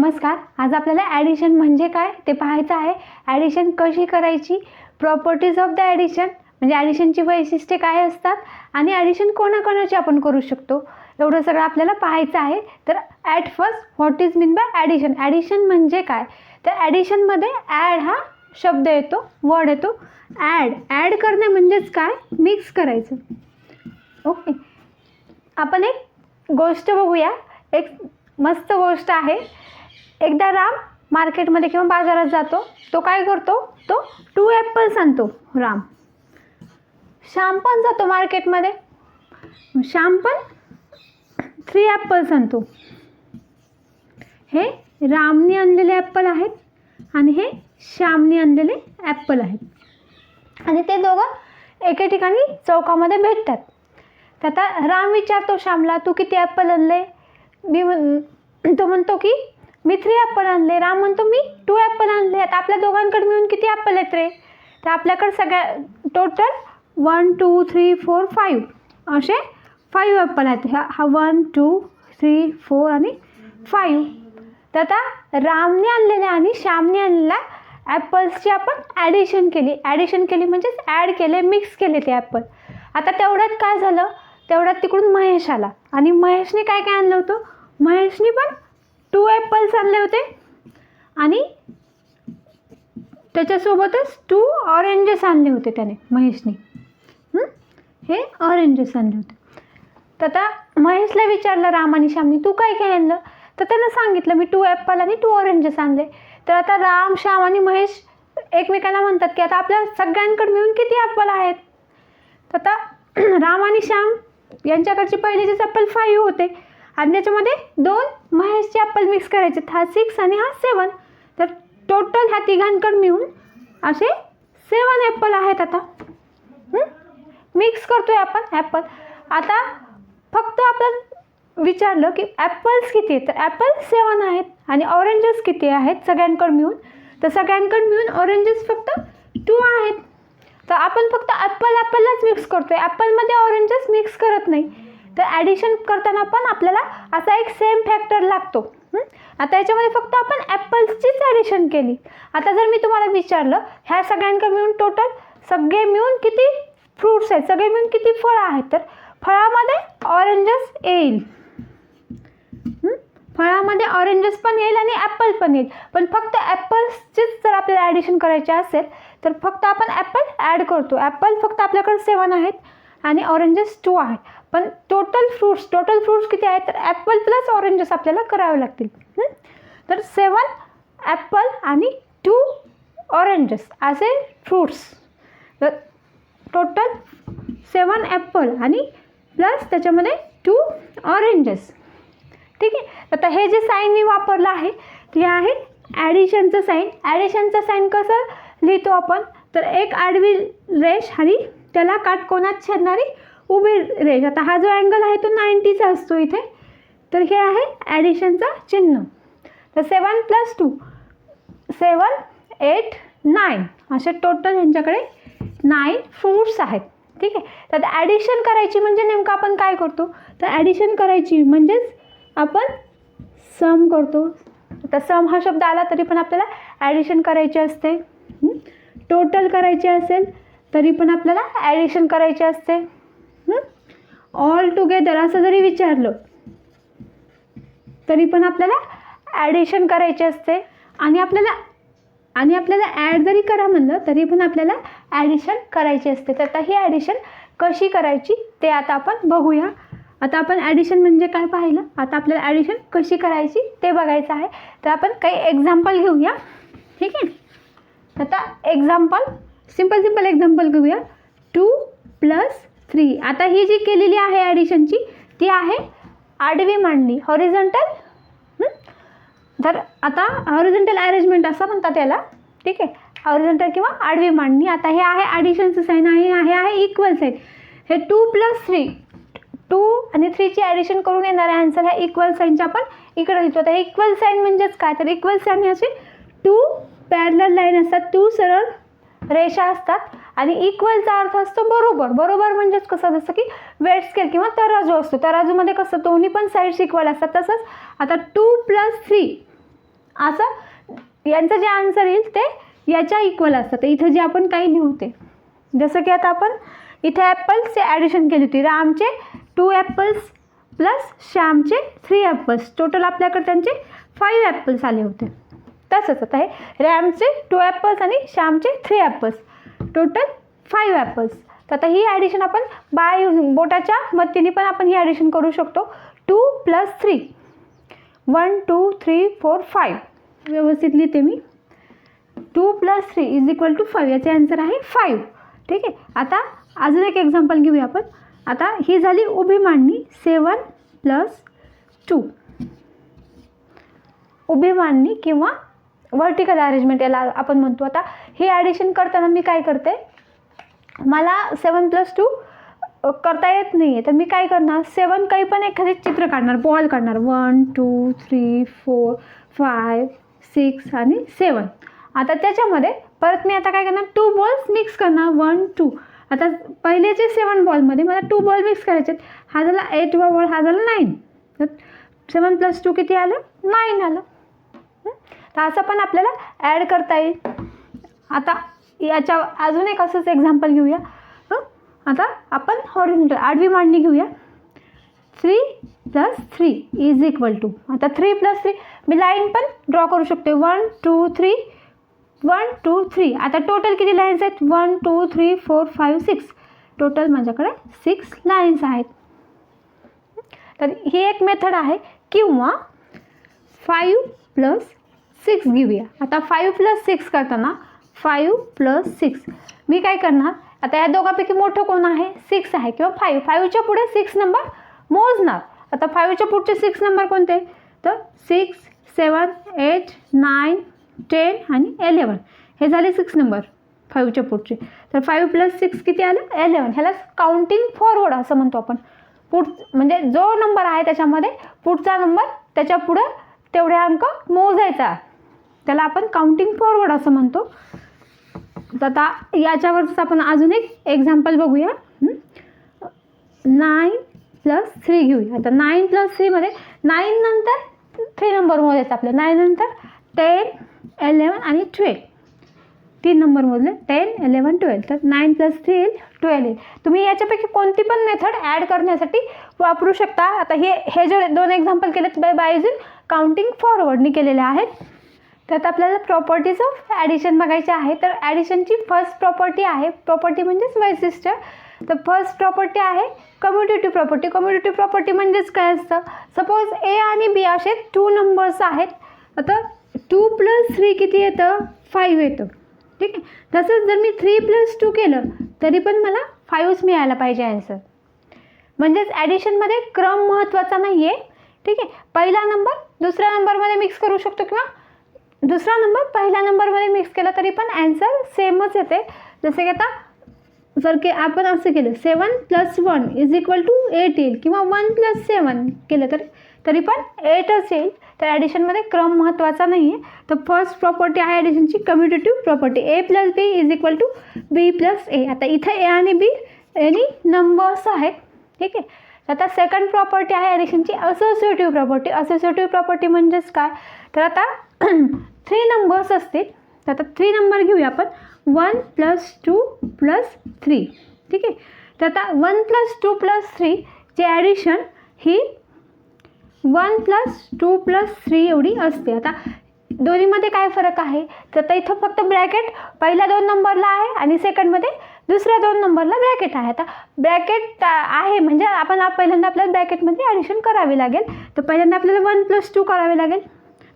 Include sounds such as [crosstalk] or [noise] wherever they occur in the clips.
नमस्कार. आज आपल्याला ॲडिशन म्हणजे काय ते पाहायचं आहे. ॲडिशन कशी करायची? प्रॉपर्टीज ऑफ द ॲडिशन म्हणजे ॲडिशनची वैशिष्ट्ये काय असतात? आणि ॲडिशन कोणाकोणाची आपण करू शकतो? एवढं सगळं आपल्याला पाहायचं आहे. तर at first what is mean by addition addition म्हणजे काय? तर ॲडिशनमध्ये ॲड हा शब्द येतो वर्ड येतो. ॲड ॲड करणे म्हणजेच काय? मिक्स करायचं. ओके आपण एक गोष्ट बघूया. एक मस्त गोष्ट आहे. एकदा राम मार्केटमध्ये किंवा बाजारात जातो तो काय करतो? तो टू ॲपल्स आणतो. राम. श्याम पण जातो मार्केटमध्ये. श्याम पण थ्री ॲपल्स आणतो. हे रामने आणलेले ॲपल आहेत आणि हे श्यामने आणलेले ॲपल आहेत. आणि ते दोघं एके ठिकाणी चौकामध्ये भेटतात. तर आता राम विचारतो श्यामला तू किती ॲपल आणले? मी म्हण तो म्हणतो की मी थ्री ॲपल आणले. राम म्हणतो मी टू ॲपल आणले. आता आपल्या दोघांकडे मिळून किती ॲपल आहेत रे? तर आपल्याकडे सगळ्या total one two three four five असे फाईव्ह ॲपल आहेत. ह्या हा वन टू थ्री फोर आणि फाईव्ह तर आता रामने आणलेले आणि श्यामने आणलेला ॲपल्सची आपण ॲडिशन केली. ॲडिशन केली म्हणजेच ॲड केले मिक्स केले ते ॲपल आता तेवढ्यात काय झालं? तेवढ्यात तिकडून महेश आला. आणि महेशने काय काय आणलं होतं? महेशने पण टू ॲपल्स आणले होते. आणि त्याच्यासोबतच टू ऑरेंजेस आणले होते त्याने महेशने. हे? ऑरेंजेस आणले होते. तर आता महेशला विचारलं राम आणि श्यामने तू काय काय आणलं तर त्यानं सांगितलं मी टू ॲपल आणि टू ऑरेंजेस आणले. तर आता राम श्याम आणि महेश एकमेकांना म्हणतात की आता आपल्या सगळ्यांकडे मिळून किती ॲपल आहेत? तर आता [clears throat] राम आणि श्याम यांच्याकडचे पहिलेचेच चप्पल फाईव्ह होते आणि त्याच्यामध्ये दोन महेशचे ॲपल मिक्स करायचे. हा सिक्स आणि हा सेवन तर टोटल ह्या तिघांकडे मिळून असे सेवन ॲपल आहेत आता. मिक्स करतोय आपण ॲपल आता फक्त आपण विचारलं की ॲपल्स किती आहेत? तर ॲपल सेवन आहेत आणि ऑरेंजेस किती आहेत? सगळ्यांकडे मिळून. तर सगळ्यांकडे मिळून ऑरेंजेस फक्त टू आहेत. तर आपण फक्त ॲपल ॲपललाच मिक्स करतो आहे ॲपलमध्ये ऑरेंजेस मिक्स करत नाही. तर ॲडिशन करताना पण आपल्याला असा एक सेम फॅक्टर लागतो. आता याच्यामध्ये फक्त आपण ॲपल्सचीच ॲडिशन केली. आता जर मी तुम्हाला विचारलं ह्या सगळ्यांकडे मिळून टोटल सगळे मिळून किती फ्रूट्स आहेत? सगळे मिळून किती फळं आहेत? तर फळामध्ये ऑरेंजेस येईल. फळामध्ये ऑरेंजेस पण येईल आणि ॲपल पण येईल. पण फक्त ॲपल्सचीच जर आपल्याला ॲडिशन करायचे असेल तर फक्त आपण ॲपल ॲड करतो. ॲपल फक्त आपल्याकडे सेवन आहेत. आणि ऑरेंजेस टू आहेत. पण टोटल फ्रूट्स टोटल फ्रूट्स किती आहेत? तर ॲपल प्लस ऑरेंजेस आपल्याला करावे लागतील. तर सेवन ॲपल आणि टू ऑरेंजेस असे फ्रूट्स तर टोटल सेवन ॲपल आणि प्लस त्याच्यामध्ये टू ऑरेंजेस ठीक आहे? आता हे जे साईन मी वापरलं आहे ते आहे ॲडिशनचं साईन ॲडिशनचं साईन कसं लिहितो आपण? तर एक आडवी रेष आणि त्याला काटकोनात छेदणारी उभी रेष. आता हा जो अँगल आहे तो नाईंटीचा असतो इथे. तर हे आहे ॲडिशनचं चिन्ह. तर seven plus two seven eight nine असे टोटल यांच्याकडे नाईन फ्रूट्स आहेत. ठीक आहे? तर ॲडिशन करायची म्हणजे नेमकं आपण काय करतो? तर ॲडिशन करायची म्हणजेच आपण सम करतो. आता सम हा शब्द आला तरी पण आपल्याला ॲडिशन करायचे असते. टोटल करायचे असेल तरी पण आपल्याला ॲडिशन करायचे असते. ऑल टुगेदर असं जरी विचारलं तरी पण आपल्याला ॲडिशन करायचे असते. आणि आपल्याला आणि आपल्याला ॲड जरी करा म्हणलं तरी पण आपल्याला ॲडिशन करायची असते. तर आता ही ॲडिशन कशी करायची ते आता आपण बघूया. आता आपण ॲडिशन म्हणजे काय पाहिलं? आता आपल्याला ॲडिशन कशी करायची ते बघायचं आहे. तर आपण काही एक्झाम्पल घेऊया. ठीक आहे? आता एक्झाम्पल सिंपल सिंपल एक्झाम्पल घेऊया. टू प्लस थ्री आता ही जी केलेली आहे ॲडिशनची ती आहे आडवी मांडणी. हॉरिझंटल तर आता हॉरिझंटल अरेंजमेंट असं म्हणतात याला. ठीक आहे? हॉरिझंटल किंवा आडवी मांडणी. आता हे आहे ॲडिशनचं साईन आहे हे आहे इक्वल साईन हे टू प्लस थ्री टू आणि थ्रीची ॲडिशन करून येणारा आन्सर ह्या इक्वल साईनच्या आपण इकडे लिहितो. आता इक्वल साईन म्हणजेच काय? तर इक्वल साईन हे असे टू पॅरलर लाईन असतात. टू सरळ रेषा असतात आणि इक्वलचा अर्थ असतो बरोबर. बरोबर म्हणजेच कसं? जसं की वेट स्केल किंवा तराजू असतो. तराजूमध्ये कसं? दोन्ही पण साईड्स इक्वल असतात. तसंच आता टू प्लस थ्री असं यांचं जे आन्सर येईल ते याच्या इक्वल असतात तर इथं जे आपण काही लिहू ते. जसं की आता आपण इथे ॲपल्सचे ॲडिशन केली होती. रामचे टू ॲपल्स प्लस श्यामचे थ्री ॲपल्स टोटल आपल्याकडे त्यांचे फाईव्ह ॲपल्स आले होते. तसंच आता हे रॅमचे टू ॲपल्स आणि श्यामचे three apples. Total five apples. तर आता ही ॲडिशन आपण बाय बोटाच्या मदतीने पण आपण ही ॲडिशन करू शकतो. Two plus three one two three four five व्यवस्थित लिहिते मी. Two plus three is equal to five याचे आन्सर आहे फाईव्ह ठीक आहे? आता अजून एक एक्झाम्पल घेऊया आपण. आता ही झाली उभी मांडणी. सेवन प्लस टू उभी मांडणी किंवा व्हर्टिकल अरेंजमेंट याला आपण म्हणतो. आता हे ॲडिशन करताना मी काय करते? मला सेवन प्लस टू करता येत नाही आहे तर मी काय करणार? सेवन काही पण एखादे चित्र काढणार बॉल काढणार. One two three four five six आणि सेवन आता त्याच्यामध्ये परत मी आता काय करणार? टू बॉल्स मिक्स करणार. वन टू आता पहिलेचे सेवन बॉलमध्ये मला टू बॉल मिक्स करायचे आहेत. हा झाला एट बॉल हा झाला नाईन तर सेवन प्लस टू किती आलं? नाईन आलं. तर असं पण आपल्याला ॲड करता येईल. आता याच्या अजून एक असंच एक्झाम्पल घेऊया. हं? आता आपण हॉरिझॉन्टल आडवी मांडणी घेऊया. Three plus three is equal to आता थ्री प्लस थ्री मी लाईन पण ड्रॉ करू शकते. One two three one two three आता टोटल किती लाईन्स आहेत? One two three four five six total माझ्याकडे सिक्स लाईन्स आहेत. तर ही एक मेथड आहे. किंवा फाईव्ह प्लस सिक्स घेऊया. आता फाईव्ह प्लस सिक्स करताना फाईव्ह प्लस सिक्स मी काय करणार? आता या दोघांपैकी मोठं कोण आहे? सिक्स आहे. किंवा फाईव्ह फाईव्हच्या पुढे सिक्स नंबर मोजणार. आता फाईव्हच्या पुढचे सिक्स नंबर कोणते? तर six seven eight nine ten आणि एलेवन हे झाले सिक्स नंबर फाईव्हच्या पुढचे. तर फाईव्ह प्लस सिक्स किती आलं? एलेवन ह्याला काउंटिंग फॉरवर्ड असं म्हणतो आपण. पुढ म्हणजे जो नंबर आहे त्याच्यामध्ये पुढचा नंबर त्याच्या पुढं तेवढे अंक मोजायचा. त्याला आपण काउंटिंग फॉरवर्ड असं म्हणतो. तर आता याच्यावरच आपण अजून एक एक्झाम्पल बघूया. नाईन प्लस थ्री घेऊया. आता नाईन प्लस थ्रीमध्ये नाईन नंतर थ्री नंबर येतं आपलं. नाईन नंतर टेन एलेवन आणि ट्वेल्व तीन नंबर मोजले टेन एलेवन ट्वेल्व तर नाईन प्लस थ्री येईल ट्वेल्व येईल तुम्ही याच्यापैकी कोणती पण मेथड ॲड करण्यासाठी वापरू शकता. आता हे हे जे दोन एक्झाम्पल केलेत बाय बायजून काउंटिंग फॉरवर्डनी केलेले आहेत. तर आता आपल्याला प्रॉपर्टीज ऑफ ॲडिशन बघायची आहे. तर ॲडिशनची फर्स्ट प्रॉपर्टी आहे. प्रॉपर्टी म्हणजेच वैशिष्ट्य. तर फर्स्ट प्रॉपर्टी आहे कम्युटेटिव्ह प्रॉपर्टी कम्युटेटिव्ह प्रॉपर्टी म्हणजेच काय असतं? सपोज ए आणि बी असे टू नंबर्स आहेत. आता टू प्लस थ्री किती येतं? फाईव्ह येतं. ठीक आहे? तसंच जर मी थ्री प्लस टू केलं तरी पण मला फाईव्हच मिळायला पाहिजे आन्सर म्हणजेच ॲडिशनमध्ये क्रम महत्त्वाचा नाही आहे ठीक आहे? पहिला नंबर दुसऱ्या नंबरमध्ये मिक्स करू शकतो किंवा दुसरा नंबर पहिल्या नंबरमध्ये मिक्स केला तरी पण ॲन्सर सेमच येते. जसे की आता जर की आपण असं केलं seven plus one is equal to eight येईल किंवा वन प्लस सेवन केलं तर तरी पण एटच येईल. तर ॲडिशनमध्ये क्रम महत्त्वाचा नाही आहे तर फर्स्ट प्रॉपर्टी आहे ॲडिशनची commutative property A plus B is equal to B plus A आता इथं ए आणि बी एनी नंबर्स आहेत. ठीक आहे? आता सेकंड प्रॉपर्टी आहे ॲडिशनची असोसिएटिव्ह प्रॉपर्टी असोसिएटिव्ह प्रॉपर्टी म्हणजेच काय? तर आता [clears throat] थ्री नंबर्स असतील तर आता थ्री नंबर घेऊया आपण. One plus two plus three ठीक आहे? तर आता वन प्लस टू प्लस थ्रीची ॲडिशन ही one plus two plus three एवढी असते. आता दोन्हीमध्ये काय फरक आहे? तर आता इथं फक्त ब्रॅकेट पहिल्या दोन नंबरला आहे आणि सेकंडमध्ये दुसऱ्या दोन नंबरला ब्रॅकेट आहे. आता ब्रॅकेट आहे म्हणजे आपण पहिल्यांदा आपल्याला ब्रॅकेटमध्ये ॲडिशन करावी लागेल. तर पहिल्यांदा आपल्याला वन प्लस टू करावे लागेल.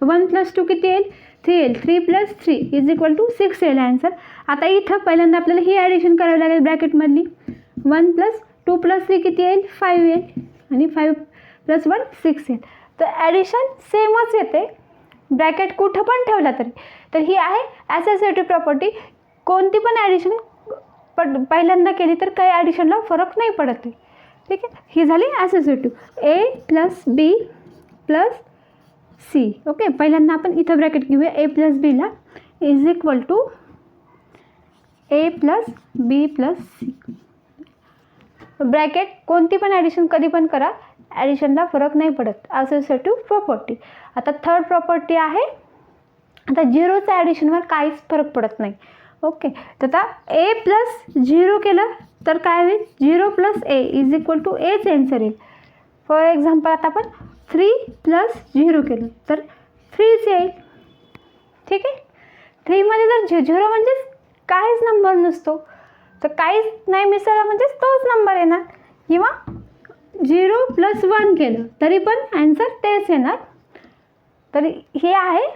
तर वन प्लस टू किती येईल? Three L three plus three is equal to six L answer आता इथं पहिल्यांदा आपल्याला ही ॲडिशन करावी लागेल ब्रॅकेटमधली one plus two plus three किती येईल? फाईव्ह येईल. आणि फाईव्ह प्लस वन सिक्स येईल. तर ॲडिशन सेमच येते. ब्रॅकेट कुठं पण ठेवला तरी. तर ही आहे ॲसोसिएटिव्ह प्रॉपर्टी कोणती पण ॲडिशन पट पहिल्यांदा केली तर काही ॲडिशनला फरक नाही पडत आहे. ठीक आहे? ही झाली associative A plus B plus C. Okay पहिल्यांदा आपण इथं ब्रॅकेट घेऊया. ए प्लस बीला is equal to A plus B plus C bracket कोणती पण ॲडिशन कधी पण करा. ॲडिशनला फरक नाही पडत. असोसिएटिव्ह प्रॉपर्टी आता थर्ड प्रॉपर्टी आहे. आता झिरोच्या ॲडिशनवर काहीच फरक पडत नाही. ओके तर आता ए प्लस झिरो केलं तर काय होईल? Zero plus A is equal to H answer येईल. फॉर एक्झाम्पल आता आपण थ्री प्लस झिरो केलं. तर थ्रीच येईल. ठीक आहे? थ्रीमध्ये जर झि झिरो म्हणजेच काहीच नंबर नसतो तर काहीच नाही मिसळला म्हणजेच तोच नंबर येणार. किंवा झिरो प्लस वन केलं तरी पण ॲन्सर तेच येणार. तर हे आहे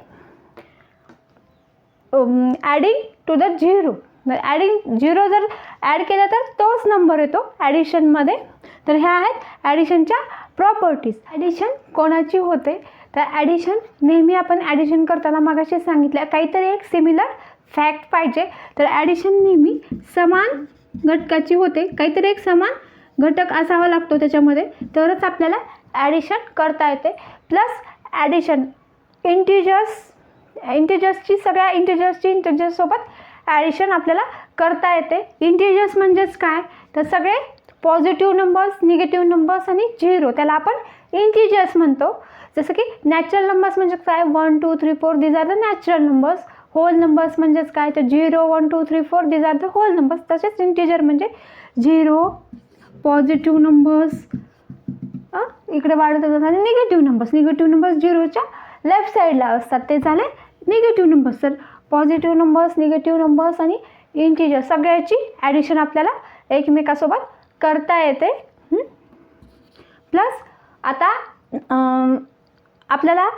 adding to the zero adding zero जर ॲड केलं तर तोच नंबर येतो ॲडिशनमध्ये तर ह्या आहेत ॲडिशनच्या प्रॉपर्टीज ॲडिशन कोणाची होते? तर ॲडिशन नेहमी आपण ॲडिशन करताना मागाशी सांगितलं काहीतरी एक सिमिलर फॅक्ट पाहिजे. तर ॲडिशन नेहमी समान घटकाची होते. काहीतरी एक समान घटक असावा लागतो त्याच्यामध्ये. तरच आपल्याला ॲडिशन करता येते. प्लस ॲडिशन इंटिजर्स इंटिजर्सची सगळ्या इंटिजर्सची इंटिजर्ससोबत ॲडिशन आपल्याला करता येते. इंटिजर्स म्हणजेच काय? तर सगळे पॉझिटिव्ह नंबर्स निगेटिव्ह नंबर्स आणि झिरो त्याला आपण इंटिजर्स म्हणतो. जसं की नॅचरल नंबर्स म्हणजे काय? One two three four these are the natural numbers whole numbers म्हणजेच काय? तर zero one two three four these are the whole numbers तसेच इंटिजर म्हणजे झिरो पॉझिटिव्ह नंबर्स इकडे वाढत जातात आणि निगेटिव्ह नंबर्स निगेटिव्ह नंबर्स झिरोच्या लेफ्ट साईडला असतात. ते झाले निगेटिव्ह नंबर्स तर पॉझिटिव्ह नंबर्स निगेटिव्ह नंबर्स आणि इंटिजर सगळ्याची ॲडिशन आपल्याला एकमेकासोबत करता येते. प्लस आता आपल्याला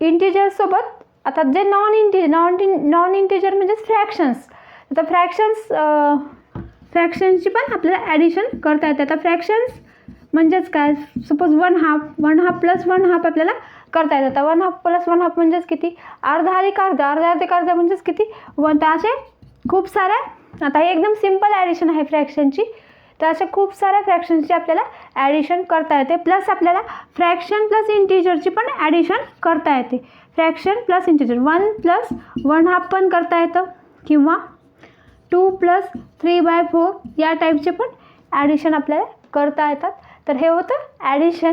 इंटिजरसोबत आता जे नॉन इंटि नॉन नॉन इंटिजर म्हणजेच फ्रॅक्शन्स आता फ्रॅक्शन्स फ्रॅक्शन्सची पण आपल्याला ॲडिशन करता येते. आता फ्रॅक्शन्स म्हणजेच काय? Suppose one half one half plus one half आपल्याला करता येतं. आता one half plus one half म्हणजेच किती? अर्धा अधिक अर्धा. अर्धा अधिक अर्धा म्हणजेच किती? वन. तर असे खूप साऱ्या आता हे एकदम सिंपल ॲडिशन आहे फ्रॅक्शनची तर अशा खूप साऱ्या फ्रॅक्शन्सची आपल्याला ॲडिशन करता येते. प्लस आपल्याला फ्रॅक्शन प्लस इंटिजरची पण ॲडिशन करता येते. Fraction plus integer one plus one half पण करता येतं. किंवा two plus three by four या टाईपचे पण ॲडिशन आपल्याला करता येतात. तर हे होतं ॲडिशन